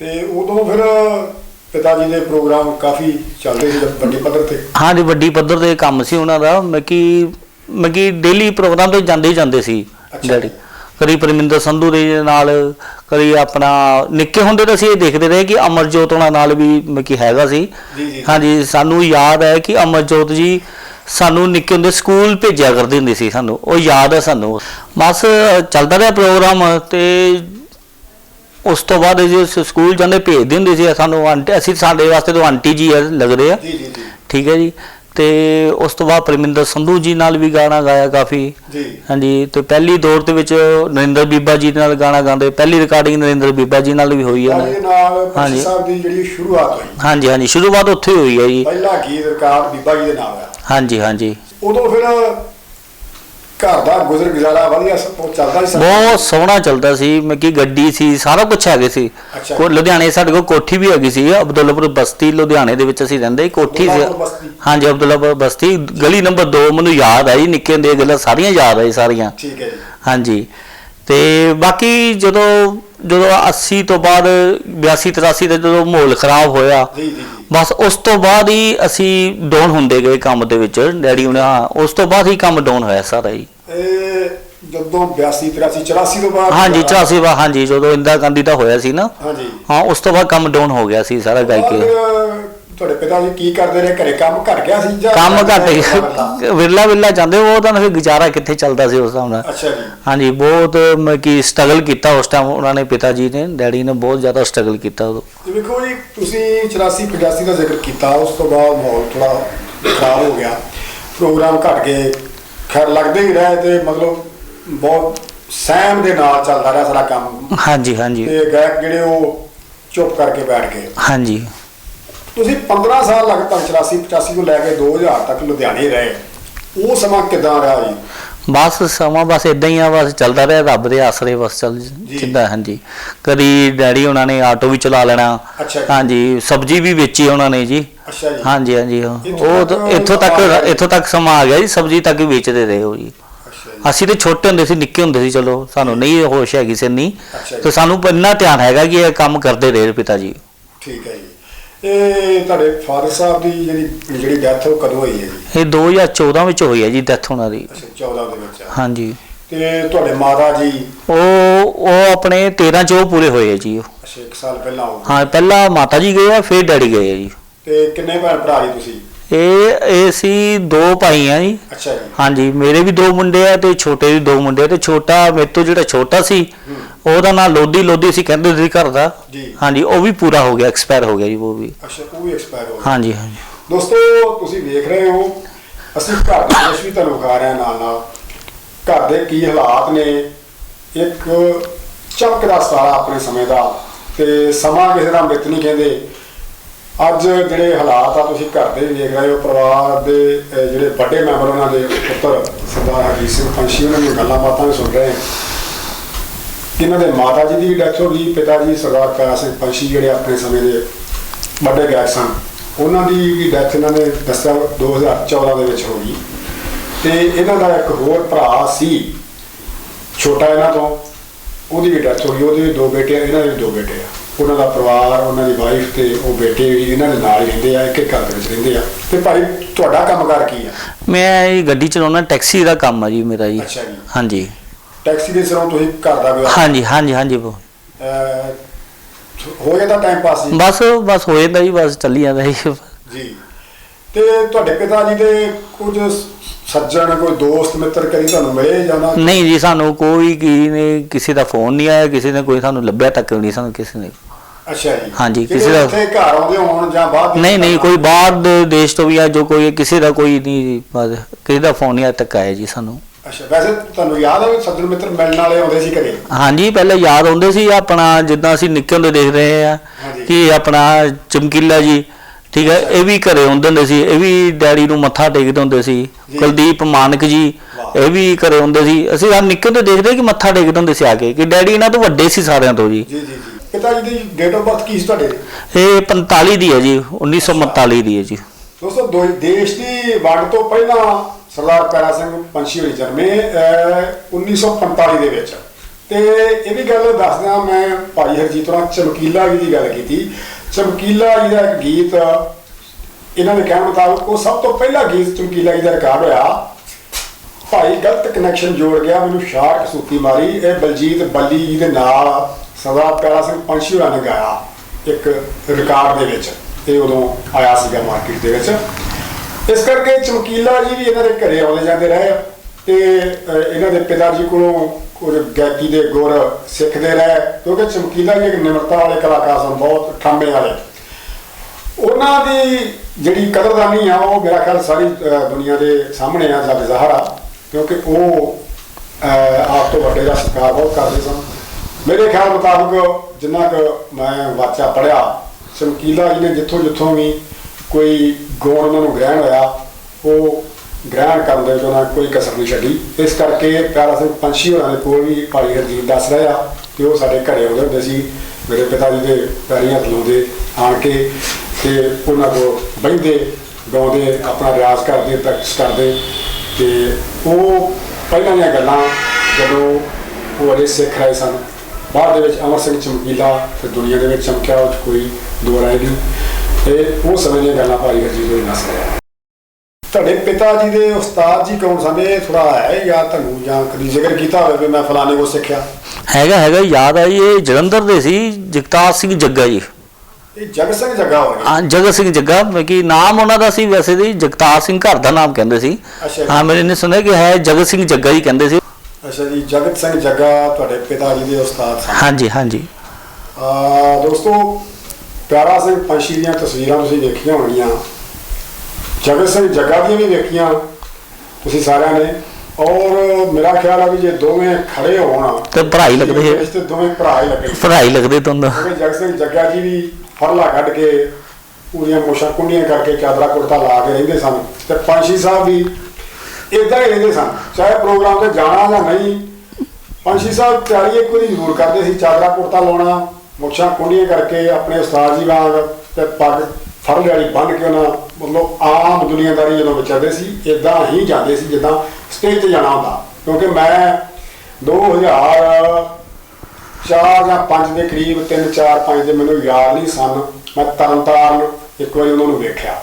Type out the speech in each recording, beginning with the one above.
ਤੇ ਉਦੋਂ ਫਿਰ ਪਿਤਾ ਜੀ ਦੇ ਪ੍ਰੋਗਰਾਮ ਕਾਫੀ ਚੱਲਦੇ ਸੀ ਵੱਡੀ ਪੱਧਰ ਤੇ। ਹਾਂਜੀ ਵੱਡੀ ਪੱਧਰ ਤੇ ਕੰਮ ਸੀ ਉਹਨਾਂ ਦਾ। ਮੈਂ ਕਿ ਮੈਂ ਕਿ ਡੇਲੀ ਪ੍ਰੋਗਰਾਮ ਤੇ ਜਾਂਦੇ ਹੀ ਜਾਂਦੇ ਸੀ ਡੈਡੀ। ਕਦੀ ਪਰਮਿੰਦਰ ਸੰਧੂ ਦੇ ਨਾਲ ਕਦੀ ਆਪਣਾ ਨਿੱਕੇ ਹੁੰਦੇ ਤਾਂ ਅਸੀਂ ਇਹ ਦੇਖਦੇ ਰਹੇ ਕਿ ਅਮਰਜੋਤ ਉਹਨਾਂ ਨਾਲ ਵੀ ਮੈਂ ਕਿ ਹੈਗਾ ਸੀ। ਹਾਂਜੀ ਸਾਨੂੰ ਯਾਦ ਹੈ ਕਿ ਅਮਰਜੋਤ ਜੀ ਸਾਨੂੰ ਨਿੱਕੇ ਹੁੰਦੇ ਸਕੂਲ ਭੇਜਿਆ ਕਰਦੇ ਹੁੰਦੇ ਸੀ ਸਾਨੂੰ। ਉਹ ਯਾਦ ਹੈ ਸਾਨੂੰ। ਬਸ ਚੱਲਦਾ ਰਿਹਾ ਪ੍ਰੋਗਰਾਮ ਤੇ ਉਸ ਤੋਂ ਬਾਅਦ ਜੇ ਸਕੂਲ ਜਾਂਦੇ ਭੇਜਦੇ ਹੁੰਦੇ ਸੀ ਸਾਨੂੰ ਆਂਟੀ ਅਸੀਂ ਸਾਡੇ ਵਾਸਤੇ ਤਾਂ ਆਂਟੀ ਜੀ ਹੈ ਲੱਗਦੇ ਆ। ਜੀ ਜੀ ਜੀ। ਠੀਕ ਹੈ ਜੀ। ਤੇ ਉਸ ਤੋਂ ਬਾਅਦ ਪਰਮਿੰਦਰ ਸੰਧੂ ਜੀ ਨਾਲ ਵੀ ਗਾਣਾ ਗਾਇਆ ਕਾਫੀ। ਜੀ। ਹਾਂਜੀ ਤੇ ਪਹਿਲੀ ਦੌਰ ਦੇ ਵਿੱਚ ਨਰਿੰਦਰ ਬੀਬਾ ਜੀ ਨਾਲ ਗਾਣਾ ਗਾਉਂਦੇ ਪਹਿਲੀ ਰਿਕਾਰਡਿੰਗ ਨਰਿੰਦਰ ਬੀਬਾ ਜੀ ਨਾਲ ਵੀ ਹੋਈ ਹੈ ਨਾਲ ਹਾਂਜੀ। ਸਾਹਿਬ ਦੀ ਜਿਹੜੀ ਸ਼ੁਰੂਆਤ ਹੋਈ। ਹਾਂਜੀ ਹਾਂਜੀ ਸ਼ੁਰੂਆਤ ਉੱਥੇ ਹੋਈ ਹੈ ਜੀ। ਪਹਿਲਾ ਗੀਤ ਰਿਕਾਰਡ ਬੀਬਾ ਜੀ ਦੇ ਨਾਮ ਆ। ਹਾਂਜੀ ਹਾਂਜੀ। ਉਦੋਂ ਫਿਰ ਘਰ ਦਾ ਗੁਜ਼ਰ ਗੁਜ਼ਾਰਾ ਵਧੀਆ ਸ- ਉਹ ਚੱਲਦਾ ਸੀ ਬਹੁਤ ਸੋਹਣਾ ਚੱਲਦਾ ਸੀ। ਮੈਂ ਕੀ ਗੱਡੀ ਸੀ ਸਾਰਾ ਕੁਝ ਹੈਗੇ ਸੀ। ਅੱਛਾ। ਕੋ ਲੁਧਿਆਣੇ ਸਾਡੇ ਕੋਲ ਕੋਠੀ ਵੀ ਹੈਗੀ ਸੀ ਅਬਦੁੱਲਾਪੁਰ ਬਸਤੀ ਲੁਧਿਆਣੇ ਦੇ ਵਿੱਚ ਅਸੀਂ ਰਹਿੰਦੇ ਸੀ। ਕੋਠੀ ਸੀ। ਅਬਦੁੱਲਾਪੁਰ ਬਸਤੀ। ਹਾਂਜੀ ਅਬਦੁੱਲਾਪੁਰ ਬਸਤੀ। ਗਲੀ ਨੰਬਰ 2 ਮੈਨੂੰ ਯਾਦ ਆਈ ਨਿੱਕੇ ਹੁੰਦੇ ਗੱਲਾਂ ਸਾਰੀਆਂ ਯਾਦ ਆਈ ਸਾਰੀਆਂ। ਠੀਕ ਹੈ ਜੀ। ਹਾਂਜੀ। ਤੇ ਬਾਕੀ ਜਦੋਂ ਜਦੋਂ 80 ਤੋਂ ਬਾਅਦ 82 83 ਤੇ ਜਦੋਂ ਮਾਹੌਲ ਖਰਾਬ ਹੋਇਆ ਜੀ ਜੀ ਜੀ। ਬਸ ਉਸ ਤੋਂ ਬਾਅਦ ਹੀ ਅਸੀਂ ਡਾਊਨ ਹੁੰਦੇ ਗਏ ਕੰਮ ਦੇ ਵਿੱਚ ਡੈਡੀ ਹਾਂ ਉਸ ਤੋਂ ਬਾਅਦ ਹੀ ਕੰਮ ਡਾਊਨ ਹੋਇਆ ਸਾਰਾ ਜੀ। ਇਹ ਜਦੋਂ 82 83 84 ਤੋਂ ਬਾਅਦ ਹਾਂਜੀ 84 ਵਾ ਹਾਂਜੀ ਜਦੋਂ ਇੰਦਰਾ ਗਾਂਧੀ ਦਾ ਹੋਇਆ ਸੀ ਨਾ ਹਾਂਜੀ। ਹਾਂ ਉਸ ਤੋਂ ਬਾਅਦ ਕੰਮ ਡਾਊਨ ਹੋ ਗਿਆ ਸੀ ਸਾਰਾ ਗਾਇਕੀ ਤੁਹਾਡੇ ਪਿਤਾ ਜੀ ਕੀ ਕਰਦੇ ਰਹੇ? ਘਰੇ ਕੰਮ ਘਟ ਗਿਆ ਸੀ ਜਾਂ ਕੰਮ ਘੱਟ ਅੱਛਾ ਵਿਰਲਾ ਵਿਰਲਾ ਜਾਂਦੇ ਉਹ ਤਾਂ ਫਿਰ ਗੁਜ਼ਾਰਾ ਕਿੱਥੇ ਚੱਲਦਾ ਸੀ ਉਸ ਹਿਸਾਬ ਨਾਲ। ਜੀ। ਹਾਂਜੀ ਬਹੁਤ ਮੈਂ ਕੀ ਸਟਰਗਲ ਕੀਤਾ ਉਸ ਟਾਈਮ ਉਹਨਾਂ ਨੇ ਪਿਤਾ ਜੀ ਨੇ ਡੈਡੀ ਨੇ ਬਹੁਤ ਜ਼ਿਆਦਾ ਸਟਰਗਲ ਕੀਤਾ ਉਦੋਂ। ਵੇਖੋ ਜੀ ਤੁਸੀਂ 84 85 ਦਾ ਜ਼ਿਕਰ ਕੀਤਾ ਉਸ ਤੋਂ ਬਾਅਦ ਮਾਹੌਲ ਥੋੜਾ ਖਰਾਬ ਹੋ ਗਿਆ। ਪ੍ਰੋਗਰਾਮ ਘਟ ਗਏ ਖੈਰ ਲੱਗਦੇ ਹੀ ਰਹੇ ਤੇ ਮਤਲਬ ਬਹੁਤ ਸਹਿਮ ਦੇ ਨਾਲ ਚੱਲਦਾ ਰਿਹਾ ਸਾਰਾ ਕੰਮ। ਹਾਂਜੀ ਹਾਂਜੀ। ਤੇ ਗਾਇਕ ਜਿਹੜੇ ਉਹ ਚੁੱਪ ਕਰਕੇ ਬੈਠ ਗਏ। ਹਾਂਜੀ। ਤੁਸੀਂ 15 ਸਾਲ ਲਗਭਗ 84 85 ਤੋਂ ਲੈ ਕੇ 2000 ਤੱਕ ਲੁਧਿਆਣੇ ਰਹੇ। ਉਹ ਸਮਾਂ ਕਿਦਾਂ ਰਿਹਾ ਜੀ? ਬਸ ਸਮਾਂ ਬਸ ਇਦਾਂ ਹੀ ਆ ਬਸ ਚੱਲਦਾ ਰਿਹਾ ਰੱਬ ਦੇ ਆਸਰੇ ਬਸ ਚੱਲ ਜਿੱਦਾਂ ਹਾਂਜੀ। ਕਦੀ ਡੈਡੀ ਉਹਨਾਂ ਨੇ ਆਟੋ ਵੀ ਚਲਾ ਲੈਣਾ। ਹਾਂਜੀ ਸਬਜ਼ੀ ਵੀ ਵੇਚੀ ਉਹਨਾਂ ਨੇ ਜੀ। ਹਾਂਜੀ ਹਾਂਜੀ ਉਹ ਇੱਥੋਂ ਤੱਕ ਇੱਥੋਂ ਤੱਕ ਸਮਾਂ ਆ ਗਿਆ ਜੀ। ਸਬਜ਼ੀ ਤੱਕ ਵੀ ਵੇਚਦੇ ਰਹੇ ਹੋ ਜੀ। ਅਸੀਂ ਤੇ ਛੋਟੇ ਹੁੰਦੇ ਸੀ ਨਿੱਕੇ ਹੁੰਦੇ ਸੀ ਚਲੋ ਸਾਨੂੰ ਨਹੀਂ ਹੋਸ਼ ਹੈਗੀ ਸੀ ਨਹੀਂ। ਤੇ ਸਾਨੂੰ ਇੰਨਾ ਧਿਆਨ ਹੈਗਾ ਕਿ ਇਹ ਕੰਮ ਕਰਦੇ ਰਹੇ ਪਿਤਾ ਜੀ। ਠੀਕ ਹੈ ਜੀ। ਇਹ ਤੁਹਾਡੇ ਫਾਦਰ ਸਾਹਿਬ ਦੀ ਜਿਹੜੀ ਜਿਹੜੀ ਡੈਥ ਉਹ ਕਦੋਂ ਹੋਈ ਹੈ ਜੀ? ਇਹ 2014 ਵਿੱਚ ਹੋਈ ਹੈ ਜੀ ਡੈਥ ਉਹਨਾਂ ਦੀ। ਅੱਛਾ 14 ਦੇ ਵਿੱਚ ਹਾਂਜੀ। ਤੇ ਤੁਹਾਡੇ ਮਾਤਾ ਜੀ? ਉਹ ਉਹ ਆਪਣੇ 13 ਚ ਉਹ ਪੂਰੇ ਹੋਏ ਆ ਜੀ। ਉਹ। ਅੱਛਾ 1 ਸਾਲ ਪਹਿਲਾਂ ਹੋ ਹਾਂ ਪਹਿਲਾਂ ਮਾਤਾ ਜੀ ਗਏ ਆ ਫਿਰ ਡੈਡੀ ਗਏ ਆ ਜੀ। ਤੇ ਕਿੰਨੇ ਭੈਣ ਭਰਾ ਜੀ ਤੁਸੀਂ? ਇਹ ਇਹ ਸੀ ਦੋ ਭਾਈ ਆ ਜੀ। ਅੱਛਾ ਜੀ। ਹਾਂਜੀ ਮੇਰੇ ਵੀ ਦੋ ਮੁੰਡੇ ਆ ਤੇ ਛੋਟੇ ਵੀ ਦੋ ਮੁੰਡੇ ਆ ਤੇ ਛੋਟਾ ਮੇਰੇ ਤੋਂ ਜਿਹੜਾ ਛੋਟਾ ਸੀ ਉਹਦਾ ਨਾਂ ਲੋਦੀ ਲੋਦੀ ਸੀ ਕਹਿੰਦੇ ਸੀ ਘਰ ਦਾ। ਜੀ। ਹਾਂਜੀ ਉਹ ਵੀ ਪੂਰਾ ਹੋ ਗਿਆ ਐਕਸਪਾਇਰ ਹੋ ਗਿਆ ਜੀ ਉਹ ਵੀ। ਅੱਛਾ ਉਹ ਵੀ ਐਕਸਪਾਇਰ ਹੋ ਗਏ ਹਾਂਜੀ ਹਾਂਜੀ। ਦੋਸਤੋ ਤੁਸੀਂ ਵੇਖ ਰਹੇ ਹੋ ਅਸੀਂ ਘਰ ਦੇ ਦ੍ਰਿਸ਼ ਵੀ ਤੁਹਾਨੂੰ ਵਿਖਾ ਰਹੇ ਹਾਂ ਨਾਲ ਨਾਲ। ਘਰ ਦੇ ਕੀ ਹਾਲਾਤ ਨੇ ਇੱਕ ਚਮਕਦਾ ਸਤਾਰਾ ਆਪਣੇ ਸਮੇਂ ਦਾ। ਤੇ ਸਮਾਂ ਕਿਸੇ ਦਾ ਮਿੱਤ ਨਹੀਂ ਕਹਿੰਦੇ। ਅੱਜ ਜਿਹੜੇ ਹਾਲਾਤ ਆ, ਤੁਸੀਂ ਘਰ ਦੇ ਵੇਖ ਰਹੇ ਹੋ, ਪਰਿਵਾਰ ਦੇ ਜਿਹੜੇ ਵੱਡੇ ਮੈਂਬਰ ਉਹਨਾਂ ਦੇ ਪੁੱਤਰ, ਸਰਦਾਰ ਹਰਜੀਤ ਸਿੰਘ ਪੰਛੀ, ਉਹਨਾਂ ਦੀਆਂ ਗੱਲਾਂ ਬਾਤਾਂ ਵੀ ਸੁਣ ਰਹੇ ਇਹਨਾਂ ਦੇ ਮਾਤਾ ਜੀ ਦੀ ਡੈਥ ਹੋ ਗਈ, ਪਿਤਾ ਜੀ ਸਰਦਾਰ ਪਿਆਰਾ ਸਿੰਘ ਪੰਛੀ ਜਿਹੜੇ ਆਪਣੇ ਸਮੇਂ ਦੇ ਵੱਡੇ ਗਾਇਕ ਸਨ, ਉਹਨਾਂ ਦੀ ਵੀ ਡੈਥ ਇਹਨਾਂ ਨੇ ਦੱਸਿਆ 2014 ਦੇ ਵਿੱਚ ਹੋ ਗਈ। ਤੇ ਇਹਨਾਂ ਦਾ ਇੱਕ ਹੋਰ ਭਰਾ ਸੀ, ਛੋਟਾ ਇਹਨਾਂ ਤੋਂ, ਉਹਦੀ ਵੀ ਡੈਥ ਹੋ ਗਈ, ਉਹਦੇ ਵੀ ਦੋ ਬੇਟੇ ਆ, ਇਹਨਾਂ ਦੇ ਵੀ ਦੋ ਬੇਟੇ ਆ। ਉਹਨਾਂ ਦਾ ਪਰਿਵਾਰ ਉਹਨਾਂ ਦੀ ਵਾਈਫ ਤੇ ਉਹ ਬੇਟੇ ਵੀ ਇਹਨਾਂ ਦੇ ਨਾਲ ਹੀ ਰਹਿੰਦੇ ਆ ਇੱਕ ਇੱਕ ਘਰ ਦੇ ਵਿੱਚ ਰਹਿੰਦੇ ਆ। ਤੇ ਭਾਈ ਤੁਹਾਡਾ ਕੰਮਕਾਰ ਕੀ ਆ? ਮੈਂ ਇਹ ਗੱਡੀ ਚਲਾਉਣਾ ਟੈਕਸੀ ਦਾ ਕੰਮ ਆ ਜੀ ਮੇਰਾ ਜੀ। ਅੱਛਾ ਜੀ। ਹਾਂਜੀ। ਟੈਕਸੀ ਦੇ ਸਿਰੋਂ ਤੁਸੀਂ ਘਰ ਦਾ ਵਿਆਹ ਹਾਂਜੀ ਹਾਂਜੀ ਹਾਂਜੀ। ਉਹ। ਹੋ ਜਾਂਦਾ ਟਾਈਮ ਪਾਸ ਜੀ? ਬਸ ਬਸ ਹੋ ਜਾਂਦਾ ਜੀ ਬਸ ਚੱਲੀ ਜਾਂਦਾ ਜੀ। ਜੀ। ਤੇ ਤੁਹਾਡੇ ਪਿਤਾ ਜੀ ਦੇ ਕੁਝ ਸੱਜਣ ਕੋਈ ਦੋਸਤ ਮਿੱਤਰ ਕਦੀ ਤੁਹਾਨੂੰ ਮਿਲੇ ਜਾਂ ਨਾ? ਨਹੀਂ ਜੀ ਸਾਨੂੰ ਕੋਈ ਕੀ ਨੇ ਕਿਸੇ ਦਾ ਫੋਨ ਨਹੀਂ ਆਇਆ ਕਿਸੇ ਨੇ ਕੋਈ ਸਾਨੂੰ ਲੱਭਿਆ ਤੱਕ ਨਹੀਂ ਸਾਨੂੰ ਕਿਸੇ ਨੇ। ਅੱਛਾ ਜੀ। ਹਾਂਜੀ, ਜਿਹੜੇ ਕਿਸੇ ਦਾ- ਇੱਥੇ ਘਰ ਆਉਂਦੇ ਹੋਣ ਜਾਂ ਬਾਹਰ ਦੇ ਨਹੀਂ ਨਹੀਂ ਕੋਈ ਬਾਹਰ ਦੇ ਦੇਸ਼ ਤੋਂ ਵੀ ਆ ਜੋ ਕੋਈ ਕਿਸੇ ਦਾ ਕੋਈ ਨਹੀਂ ਜੀ, ਬਸ ਕਿਸੇ ਦਾ ਫੋਨ ਨਹੀਂ ਅੱਜ ਤੱਕ ਆਇਆ ਜੀ ਸਾਨੂੰ। ਅੱਛਾ ਵੈਸੇ ਤੁਹਾਨੂੰ ਯਾਦ ਹੈ ਸੱਜਣ ਮਿੱਤਰ ਮਿਲਣ ਵਾਲੇ ਆਉਂਦੇ ਸੀ ਘਰੇ? ਹਾਂਜੀ ਪਹਿਲਾਂ ਯਾਦ ਆਉਂਦੇ ਸੀ ਆਪਣਾ ਜਿੱਦਾਂ ਅਸੀਂ ਨਿੱਕੇ ਹੁੰਦੇ ਦੇਖ ਰਹੇ ਆ ਹਾਂਜੀ। ਕਿ ਆਪਣਾ ਚਮਕੀਲਾ ਜੀ ਠੀਕ ਹੈ ਇਹ ਵੀ ਘਰੇ ਹੁੰਦੇ ਹੁੰਦੇ ਸੀ ਇਹ ਵੀ ਡੈਡੀ ਨੂੰ ਮੱਥਾ ਟੇਕਦੇ ਹੁੰਦੇ ਸੀ। ਕੁਲਦੀਪ ਮਾਨਕ ਜੀ। ਇਹ ਵੀ ਘਰੇ ਹੁੰਦੇ ਸੀ। ਅਸੀਂ ਆ ਨਿੱਕੇ ਹੁੰਦੇ ਦੇਖਦੇ ਕਿ ਮੱਥਾ ਟੇਕਦੇ ਹੁੰਦੇ ਸੀ ਆ ਕੇ ਕਿ ਡੈਡੀ ਇਹਨਾਂ ਤੋਂ ਵੱਡੇ ਸੀ ਸਾਰਿਆਂ ਤੋਂ ਜੀ। ਜੀ ਜੀ ਪਿਤਾ ਜੀ ਦੀ ਡੇਟ ਆਫ ਬਰਥ ਕੀ ਸੀ ਤੁਹਾਡੇ? ਇਹ 45 ਦੀ ਹੈ ਜੀ 1945 ਦੀ ਹੈ ਜੀ। ਦੋਸਤੋ ਦੋ ਦੇਸ਼ ਦੀ ਵੰਡ ਤੋਂ ਪਹਿਲਾਂ ਸਰਦਾਰ ਪਿਆਰਾ ਸਿੰਘ ਪੰਛੀ ਹੋਣੀ ਜਨਮੇ ਅਹ, 1945 ਦੇ ਵਿੱਚ। ਤੇ ਇਹ ਵੀ ਗੱਲ ਦੱਸਦਾ ਮੈਂ ਭਾਈ ਹਰਜੀਤ ਨਾਲ ਚਮਕੀਲਾ ਜੀ ਦੀ ਗੱਲ ਕੀਤੀ। ਚਮਕੀਲਾ ਜੀ ਦਾ ਗੀਤ, ਇਹਨਾਂ ਦੇ ਕਹਿਣ ਮੁਤਾਬਕ ਉਹ ਸਭ ਤੋਂ ਪਹਿਲਾ ਗੀਤ ਚਮਕੀਲਾ ਜੀ ਦਾ ਰਿਕਾਰਡ ਹੋਇਆ। ਭਾਈ ਗਲਤ ਕਨੈਕਸ਼ਨ ਜੋੜ ਗਿਆ, ਮੈਨੂੰ ਸ਼ਾਰਕ ਸੂਤੀ ਮਾਰੀ। ਇਹ ਬਲਜੀਤ ਬੱਲੀ ਜੀ ਦੇ ਨਾਲ ਸਰਦਾਰ ਪਿਆਰਾ ਸਿੰਘ ਪੰਛੀ ਹੋਰਾਂ ਨੇ ਗਾਇਆ ਇੱਕ ਰਿਕਾਰਡ ਦੇ ਵਿੱਚ। ਇਹ ਉਦੋਂ ਆਇਆ ਸੀਗਾ ਮਾਰਕੀਟ ਦੇ ਵਿੱਚ। ਇਸ ਕਰਕੇ ਚਮਕੀਲਾ ਜੀ ਵੀ ਇਹਨਾਂ ਦੇ ਘਰੇ ਆਉਂਦੇ ਜਾਂਦੇ ਰਹੇ। ਤੇ ਇਹਨਾਂ ਦੇ ਪਿਤਾ ਜੀ ਕੋਲੋਂ ਕੁਝ ਗਾਇਕੀ ਦੇ ਗੁਰ ਸਿੱਖਦੇ ਰਹੇ, ਕਿਉਂਕਿ ਚਮਕੀਲਾ ਜੀ ਇੱਕ ਨਿਮਰਤਾ ਵਾਲੇ ਕਲਾਕਾਰ ਸਨ, ਬਹੁਤ ਠਾਮੇ ਵਾਲੇ। ਉਹਨਾਂ ਦੀ ਜਿਹੜੀ ਕਦਰਦਾਨੀ ਆ, ਉਹ ਮੇਰਾ ਖਿਆਲ ਸਾਰੀ ਦੁਨੀਆ ਦੇ ਸਾਹਮਣੇ ਆ ਜਗ ਜ਼ਾਹਰ ਆ, ਕਿਉਂਕਿ ਉਹ ਆਪ ਤੋਂ ਵੱਡੇ ਦਾ ਸਤਿਕਾਰ ਬਹੁਤ ਕਰਦੇ ਸਨ। ਮੇਰੇ ਖਿਆਲ ਮੁਤਾਬਕ ਜਿੰਨਾ ਕੁ ਮੈਂ ਵਾਚਾ ਪੜਿਆ ਚਮਕੀਲਾ ਜੀ ਨੇ ਜਿੱਥੋਂ ਜਿੱਥੋਂ ਵੀ ਕੋਈ ਗੁਣ ਉਹਨਾਂ ਨੂੰ ਗ੍ਰਹਿਣ ਹੋਇਆ, ਉਹ ਗ੍ਰਹਿਣ ਕਰਨ ਦੇ ਵਿੱਚ ਉਹਨਾਂ ਨੇ ਕੋਈ ਕਸਰ ਨਹੀਂ ਛੱਡੀ ਇਸ ਕਰਕੇ ਪਿਆਰਾ ਸਿੰਘ ਪੰਛੀ ਹੋਰਾਂ ਦੇ ਕੋਲ ਵੀ ਭਾਈ ਹਰਜੀਤ ਦੱਸ ਰਿਹਾ ਕਿ ਉਹ ਸਾਡੇ ਘਰੇ ਆਉਂਦੇ ਹੁੰਦੇ ਸੀ ਮੇਰੇ ਪਿਤਾ ਜੀ ਦੇ ਪੈਰੀਂ ਹੱਥ ਲਾਉਂਦੇ ਆਣ ਕੇ ਤੇ ਉਹਨਾਂ ਕੋਲ ਬਹਿੰਦੇ ਗਾਉਂਦੇ ਆਪਣਾ ਰਿਆਜ਼ ਕਰਦੇ ਪ੍ਰੈਕਟਿਸ ਕਰਦੇ ਤੇ ਉਹ ਪਹਿਲਾਂ ਦੀਆਂ ਗੱਲਾਂ ਜਦੋਂ ਉਹ ਅਜੇ ਸਿੱਖ ਰਹੇ ਸਨ ਬਾਅਦ ਦੇ ਵਿੱਚ ਅਮਰ ਸਿੰਘ ਚਮਕੀਲਾ ਤੇ ਦੁਨੀਆ ਦੇ ਵਿੱਚ ਚਮਕਿਆ ਉਹ 'ਚ ਕੋਈ ਦੁਆਰਾ ਰਾਏ ਨਹੀਂ ਤੇ ਉਹ ਸਮੇਂ ਦੀਆਂ ਗੱਲਾਂ ਭਾਈ ਹਰਜੀਤ ਹੋਈ ਦੱਸ ਰਿਹਾ ਤੁਹਾਡੇ ਪਿਤਾ ਜੀ ਦੇ ਉਸਤਾਦ ਜੀ ਕੌਣ ਸਨ ਇਹ ਥੋੜਾ ਹੈ ਜਾਂ ਤੁਹਾਨੂੰ ਜਾਂ ਕਦੀ ਜ਼ਿਕਰ ਕੀਤਾ ਹੋਵੇ ਵੀ ਮੈਂ ਫਲਾਣੇ ਕੋਲ ਸਿੱਖਿਆ? ਹੈਗਾ ਹੈਗਾ ਯਾਦ ਆ ਜੀ ਇਹ ਜਲੰਧਰ ਦੇ ਸੀ ਜਗਤਾਰ ਸਿੰਘ ਜੱਗਾ ਜੀ। ਇਹ ਜਗ ਸਿੰਘ ਜੱਗਾ ਹੋ ਗਿਆ ਹਾਂ ਜਗਤ ਸਿੰਘ ਜੱਗਾ ਕਿ ਨਾਮ ਉਹਨਾਂ ਦਾ ਸੀ ਵੈਸੇ ਦੀ ਜਗਤਾਰ ਸਿੰਘ ਘਰ ਦਾ ਨਾਮ ਕਹਿੰਦੇ ਸੀ। ਅੱਛਾ ਜੀ। ਹਾਂ ਮੇਰੇ ਨੇ ਸੁਣਿਆ ਕਿ ਹੈ ਜਗਤ ਸਿੰਘ ਜੱਗਾ ਹੀ ਕਹਿੰਦੇ ਸੀ। ਅੱਛਾ ਜੀ ਜਗਤ ਸਿੰਘ ਜੱਗਾ ਤੁਹਾਡੇ ਪਿਤਾ ਜੀ ਦੇ ਉਸਤਾਦ ਸਨ। ਹਾਂਜੀ ਹਾਂਜੀ। ਆ ਦੋਸਤੋ ਪਿਆਰਾ ਸਿੰਘ ਪੰਛੀ ਦੀਆਂ ਤਸਵੀਰਾਂ ਤੁਸੀਂ ਵੇਖੀਆਂ ਹੋਣਗੀਆਂ। ਜਗਤ ਸਿੰਘ ਜੱਗਾ ਦੀਆਂ ਵੀ ਵੇਖੀਆਂ ਤੁਸੀਂ ਸਾਰਿਆਂ ਨੇ। ਔਰ ਮੇਰਾ ਖਿਆਲ ਆ ਵੀ ਜੇ ਦੋਵੇਂ ਖੜੇ ਹੋਣ ਤੇ ਭਰਾ ਹੀ ਲੱਗਦੇ ਸੀ। ਇਸ ਤੇ ਦੋਵੇਂ ਭਰਾ ਹੀ। ਲੱਗੇ ਭਰਾ ਹੀ ਲੱਗਦੇ ਕਿਉਂਕਿ ਜਗਤ ਸਿੰਘ ਜੱਗਾ ਜੀ ਵੀ ਫਰਲਾ ਕੱਢ ਕੇ ਪੂਰੀਆਂ ਮੋਸ਼ਾਂ ਕੁੰਡੀਆਂ ਕਰਕੇ ਚਾਦਰਾ ਕੁੜਤਾ ਲਾ ਕੇ ਰਹਿੰਦੇ ਸਨ। ਤੇ ਪੰਛੀ ਸਾਹਿਬ ਵੀ ਇਦਾਂ ਹੀ ਰਹਿੰਦੇ ਸਨ। ਚਾਹੇ ਪ੍ਰੋਗਰਾਮ ਤੇ ਜਾਣਾ ਜਾਂ ਨਹੀਂ ਪੰਛੀ ਸਾਹਿਬ ਤਿਆਰੀ ਇੱਕ ਵਾਰੀ ਜ਼ਰੂਰ ਕਰਦੇ ਸੀ। ਚਾਦਰਾ ਕੁੜਤਾ ਲਾਉਣਾ ਮੁੱਛਾਂ ਕੁੰਡੀਆਂ ਕਰਕੇ ਆਪਣੇ ਉਸਤਾਦ ਜੀ ਵਾਂਗ ਤੇ ਪੱਗ ਫਰਲੇ ਵਾਲੀ ਬੰਨ੍ਹ ਕੇ ਉਹਨਾਂ ਮਤਲਬ ਆਮ ਦੁਨੀਆਦਾਰੀ ਜਦੋਂ ਵਿਚਰਦੇ ਸੀ ਇਦਾਂ ਹੀ ਜਾਂਦੇ ਸੀ, ਜਿੱਦਾਂ ਸਟੇਜ ਤੇ ਜਾਣਾ ਹੁੰਦਾ। ਕਿਉਂਕਿ ਮੈਂ 2000 ਚਾਰ ਜਾਂ ਪੰਜ ਦੇ ਕਰੀਬ, ਤਿੰਨ, ਚਾਰ, ਪੰਜ ਦੇ ਮੈਨੂੰ ਯਾਦ ਨਹੀਂ ਸਨ। ਮੈਂ ਤਰਨਤਾਰਨ ਇੱਕ ਵਾਰੀ ਉਹਨਾਂ ਨੂੰ ਵੇਖਿਆ।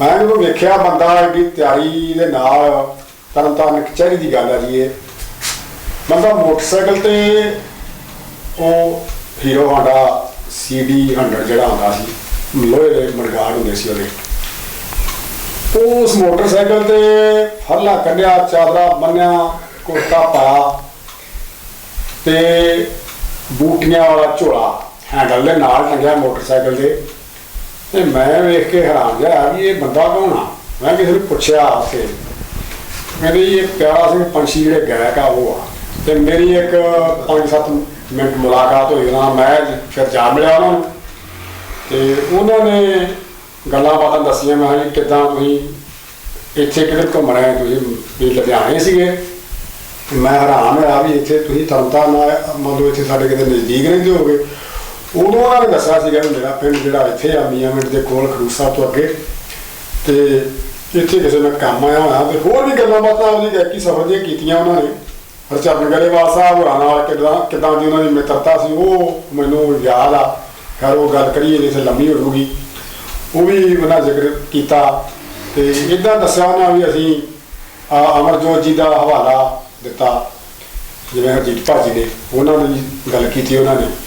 ਮੈਂ ਜਦੋਂ ਵੇਖਿਆ ਬੰਦਾ ਐਡੀ ਤਿਆਰੀ ਦੇ ਨਾਲ, ਤਰਨਤਾਰਨ ਕਚਹਿਰੀ ਦੀ ਗੱਲ ਆ ਜੀ ਇਹ। ਬੰਦਾ ਮੋਟਰਸਾਈਕਲ ਤੇ, ਉਹ ਹੀਰੋ ਹਾਂਡਾ CD 100 ਜਿਹੜਾ ਆਉਂਦਾ ਸੀ। ਲੋਹੇ ਦੇ ਮਰਗਾੜ ਹੁੰਦੇ ਸੀ ਉਹਦੇ। ਉਸ ਮੋਟਰਸਾਈਕਲ ਤੇ ਫਰਲਾ ਕੱਢਿਆ ਚਾਦਰਾ ਬੰਨਿਆ ਕੁਰਤਾ ਪਾਇਆ ਤੇ ਬੂਟੀਆਂ ਵਾਲਾ ਝੋਲਾ ਹੈਂਡਲ ਦੇ ਨਾਲ ਟੰਗਿਆ ਮੋਟਰਸਾਈਕਲ ਦੇ। ਤੇ ਮੈਂ ਵੇਖ ਕੇ ਹੈਰਾਨ ਜਿਹਾ ਵੀ ਇਹ ਬੰਦਾ ਕੌਣ ਆ? ਮੈਂ ਕਿਸੇ ਨੂੰ ਪੁੱਛਿਆ ਕਿ ਕਹਿੰਦੇ ਇਹ ਪਿਆਰਾ ਸਿੰਘ ਪੰਛੀ ਜਿਹੜੇ ਗਾਇਕ ਆ ਉਹ ਆ। ਤੇ ਮੇਰੀ ਇੱਕ 5-7 ਮਿੰਟ ਮੁਲਾਕਾਤ ਹੋਈ ਉਹਨਾਂ ਮੈਂ ਫਿਰ ਜਾ ਮਿਲਿਆ ਉਹਨਾਂ ਨੂੰ। ਤੇ ਉਹਨਾਂ ਨੇ ਗੱਲਾਂ ਬਾਤਾਂ ਦੱਸੀਆਂ, ਮੈਂ ਕਿਹਾ ਜੀ ਕਿੱਦਾਂ ਤੁਸੀਂ ਇੱਥੇ ਕਿਹੜੇ ਘੁੰਮ ਰਹੇ ਤੁਸੀਂ ਵੀ ਲੁਧਿਆਣੇ ਸੀਗੇ। ਮੈਂ ਹੈਰਾਨ ਹੋਇਆ ਵੀ ਇੱਥੇ ਤੁਸੀਂ ਤਰਨਤਾਰਨ ਆਏ ਮੰਨ ਲਓ ਇੱਥੇ ਸਾਡੇ ਕਿਤੇ ਨਜ਼ਦੀਕ ਰਹਿੰਦੇ ਹੋਗੇ ਉਦੋਂ ਉਹਨਾਂ ਨੇ ਦੱਸਿਆ ਸੀਗਾ ਵੀ ਮੇਰਾ ਪਿੰਡ ਜਿਹੜਾ ਇੱਥੇ ਆ, ਮੀਆਂ ਮਿੰਟ ਦੇ ਕੋਲ ਖਡੂਰ ਸਾਹਿਬ ਤੋਂ ਅੱਗੇ। ਤੇ ਇੱਥੇ ਕਿਸੇ ਨੇ ਕੰਮ ਆਇਆ ਹੋਇਆ ਤੇ ਹੋਰ ਵੀ ਗੱਲਾਂ ਬਾਤਾਂ ਉਹਦੀ ਗਾਇਕੀ ਸਫਰ ਦੀਆਂ ਕੀਤੀਆਂ ਉਹਨਾਂ ਨੇ। ਹਰਚਰਨ ਗਰੇਵਾਲ ਸਾਹਿਬ ਹੋਰਾਂ ਨਾਲ ਕਿੱਦਾਂ ਕਿੱਦਾਂ ਦੀ ਉਹਨਾਂ ਦੀ ਮਿੱਤਰਤਾ ਸੀ, ਉਹ ਮੈਨੂੰ ਯਾਦ ਆ। ਖੈਰ ਉਹ ਗੱਲ ਕਰੀਏ, ਜੇ ਲੰਮੀ ਹੋ ਜੂਗੀ ਉਹ ਵੀ ਉਹਨਾਂ ਜ਼ਿਕਰ ਕੀਤਾ ਤੇ ਇਦਾਂ ਦੱਸਿਆ ਉਹਨਾਂ ਵੀ ਅਸੀਂ ਅਮਰਜੋਤ ਜੀ ਦਾ ਹਵਾਲਾ ਦਿੱਤਾ, ਜਿਵੇਂ ਹਰਜੀਤ ਭਾਜੀ ਨੇ, ਉਹਨਾਂ ਨੇ ਵੀ ਗੱਲ ਕੀਤੀ ਉਹਨਾਂ ਨੇ।